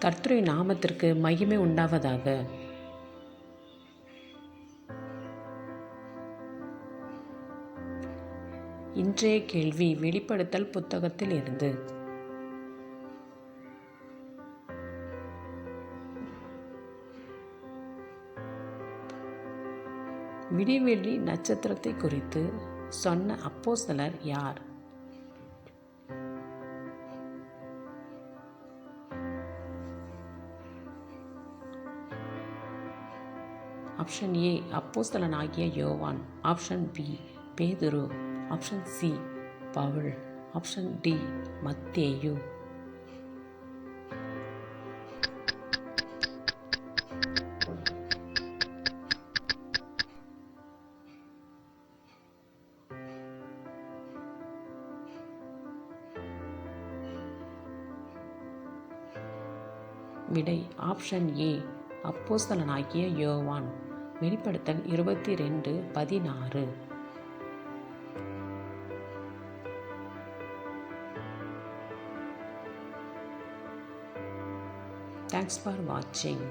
கர்த்தருடைய நாமத்திற்கு மகிமை உண்டாவதாக. இன்றைய கேள்வி வெளிப்படுத்தல் புத்தகத்தில் இருந்து விடிவெளி நட்சத்திரத்தை குறித்து சொன்ன அப்போஸ்தலர் யார்? ஆப்ஷன் ஏ அப்போஸ்தலனாகிய யோவான். ஆப்ஷன் பி பேதுரு ஆப்ஷன் சி பவுல் ஆப்ஷன் டி மத்தேயு விடை ஆப்ஷன் ஏ அப்போஸ்தலனாகிய யோவான். வெளிப்படுத்தல் இருபத்தி ரெண்டு பதினாறு. தேங்க்ஸ் ஃபார் வாட்சிங்